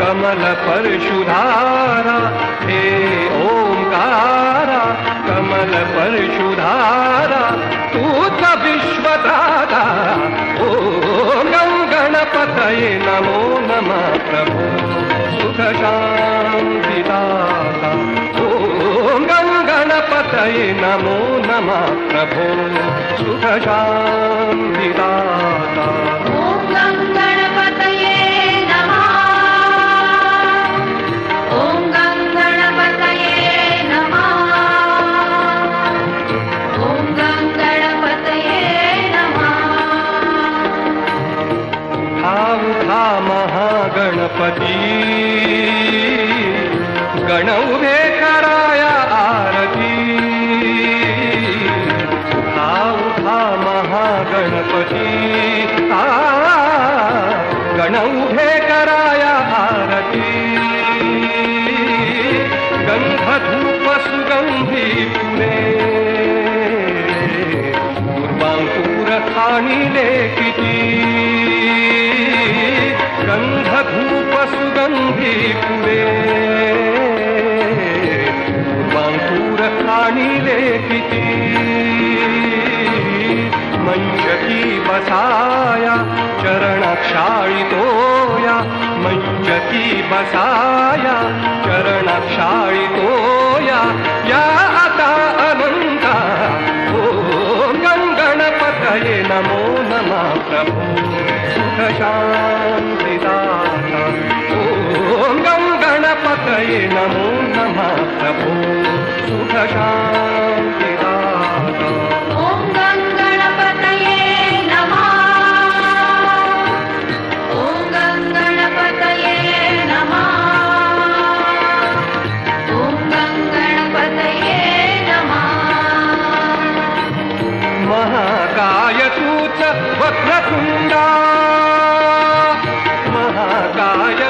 कमल परशुधारा हे ओंकारा कमल परशुधारा तू च विश्वदाता ओ गणपतये नमो नमः प्रभो सुखशान्तिदाता ॐ गणपतये नमो नमः प्रभो सुखशान्तिदाता ಗಣಪತಿ ಗಣ ಉಭೆ ಕರಾಯ ಆರತಿ ಉಠಾ ಉಠಾ ಮಹಾಗಣಪತಿ ಗಣ ಉಭೆ ಕರಾಯ ಆರತಿ ಗಂಧ ಧೂಪ ಸುಗಂಧಿ ಪುರೇ ದುರ್ವಾಂಕೂರ ಥಾಣಿಲೆ ಕಿತಿ रे पूर्वं पूरकाणि वेति मञ्चकी बसाया चरणक्षालितो य मञ्चकी बसाय चरणक्षालितो याता गङ्गा ओणपतये नमो नमः प्रभो सुखशान्ति नमो नमः प्रभो सुखशां गङ्गणपतये नमः ॐ गङ्गणपतये नमः ॐ गणपतये च व्रन्दा महाकाय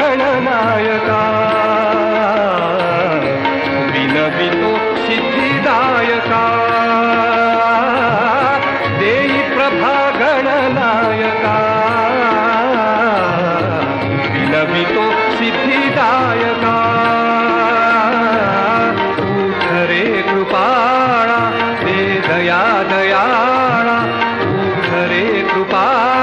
गणनायका विलवितो सिद्धिदायका देई प्रभा गणनायका विलवितो सिद्धिदायका ऊधरे कृपाणा ते दया दयाणा ऊधरे कृपा